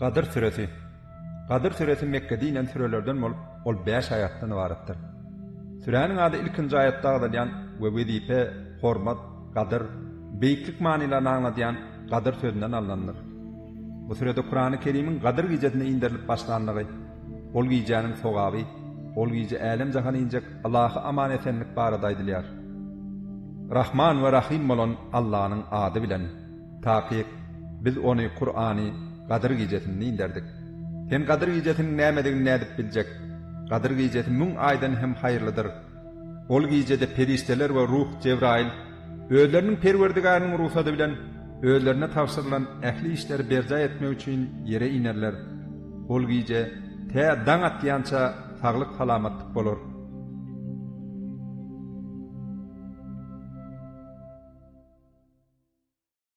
Qadir suresi. Qadir suresi Mekkedi inen sürelerden bolup, ol 5 ayatdan ibaretdir. Sürenin adı ilkinji ayatda agdalan we vezife, hormat, qadir, beýiklik manylaryny aňlaýan qadir sözünden alınır. Bu sürede Kur'an-ı Kerim'in qadir gijetine indirilip başlandygy, ol gijenin sogaby, ol gije älim jahan injek Allaha amanetenlik barada aýdylýar. Rahman we Rahim bolan Allah'ın adı bilen. Taqiq, biz onu Kur'an'ı Qadir gijetini inderdik. Sen Qadir gijetini nämedigini nädip biljek. Qadir gecesi müň aýdan hem haýyrlydyr. Ol gecede peristeler we ruh Cebrail özleriniň Perwerdigarynyň ruhsady bilen özlerine tavsirlan ähli işleri berja etmek üçin yere inerler. Ol gece tä daň atýança saglyk halamatlyk bolar.